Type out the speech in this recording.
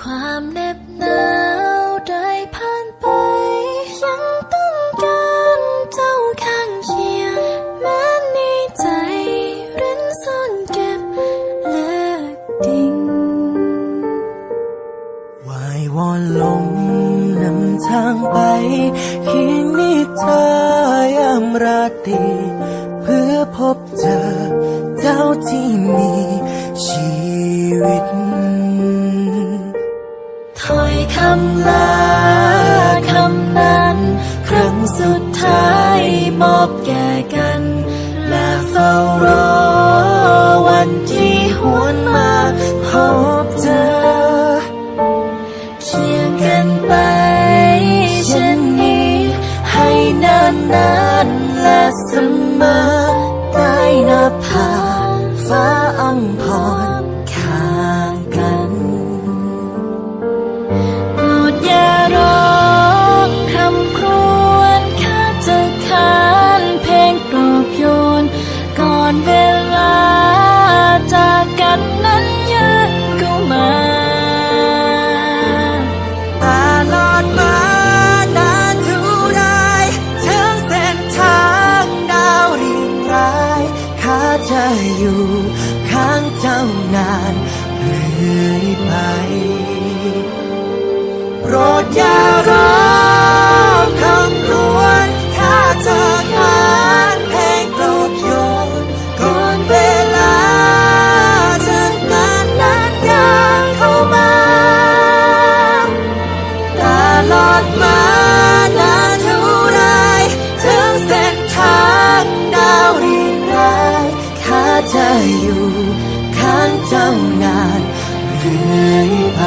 ความเหน็บหนาวได้ผ่านไป ยังต้องการเจ้าข้างเคียงแม้ในใจเร้นซ่อนเก็บเลือดดิ่งวายวอนลมนำทางไปเคียงนิทรายามราตรีเพื่อพบเจอเจ้าที่มีชีวิตำลาคำนั้น ครั้งสุดท้ายมอบแก่กัน และเฝ้ารอวันที่หวนมาพบเจอเคียงกันไปเช่นนี้ ให้นานนานและเสมอ ลาจากกันนั้นยืนก็มาตลอดมานานเท่าไรถึงเส้นทางดาวเรียงรายข้าจะอยู่ข้างเจ้านานเรื่อยไปโปรดอย่า เธออยู่ข้างเจ้านานเรื่อยไป